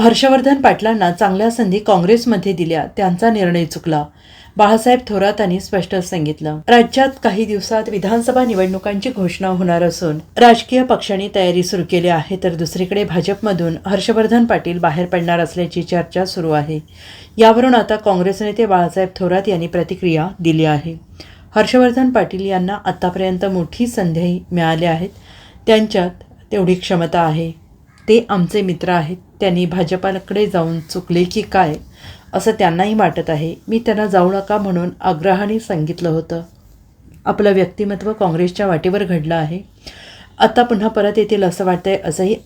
हर्षवर्धन पाटलांना चांगल्या संधी काँग्रेसमध्ये दिल्या त्यांचा निर्णय चुकला. बाळासाहेब थोरात यांनी स्पष्ट सांगितलं. राज्यात काही दिवसात विधानसभा निवडणुकांची घोषणा होणार असून राजकीय पक्षांनी तयारी सुरू केली आहे तर दुसरीकडे भाजपमधून हर्षवर्धन पाटील बाहेर पडणार असल्याची चर्चा सुरू आहे. यावरून आता काँग्रेस नेते बाळासाहेब थोरात यांनी प्रतिक्रिया दिली आहे. हर्षवर्धन पाटील यांना आतापर्यंत मोठी संधी मिळाल्या आहेत. त्यांच्यात तेवढी क्षमता आहे. ते आमचे मित्र आहेत. त्यांनी भाजपाकडे जाऊन चुकले की काय असं त्यांनाही वाटत आहे. मी त्यांना जाऊ नका म्हणून आग्रहाने सांगितलं होतं. आपलं व्यक्तिमत्व काँग्रेसच्या वाटेवर घडलं आहे. आता पुन्हा परत येतील असं वाटतंय असंही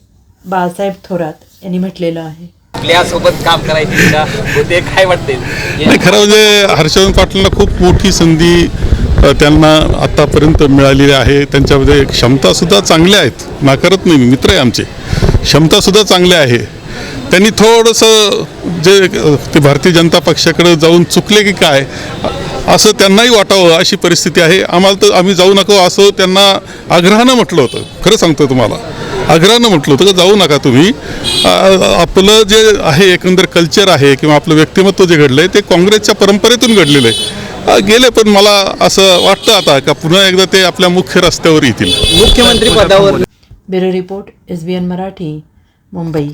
बाळासाहेब थोरात यांनी म्हटलेलं आहे. आपल्यासोबत काम करायची होते काय वाटते नाही खरं म्हणजे हर्षवर्धन पाटलांना खूप मोठी संधी त्यांना आत्तापर्यंत मिळालेली आहे. त्यांच्यामध्ये क्षमतासुद्धा चांगल्या आहेत. नाकारत नाही मी मित्र आहे आमचे. क्षमतासुद्धा चांगल्या आहे. त्यांनी थोडंसं जे ते भारतीय जनता पक्षाकडे जाऊन चुकले की काय असं त्यांनाही वाटावं अशी परिस्थिती आहे. आम्हाला तर आम्ही जाऊ नको असं त्यांना आग्रहानं म्हटलं होतं. खरं सांगतो तुम्हाला. आग्रहानं म्हटलं होतं का जाऊ नका तुम्ही. आपलं जे आहे एकंदर कल्चर आहे किंवा आपलं व्यक्तिमत्व जे घडलं आहे ते काँग्रेसच्या परंपरेतून घडलेलं आहे. गेले पण मला असं वाटतं आता का पुन्हा एकदा ते आपल्या मुख्य रस्त्यावर येतील. मुख्यमंत्री पदावर bureau report S B N Marathi Mumbai.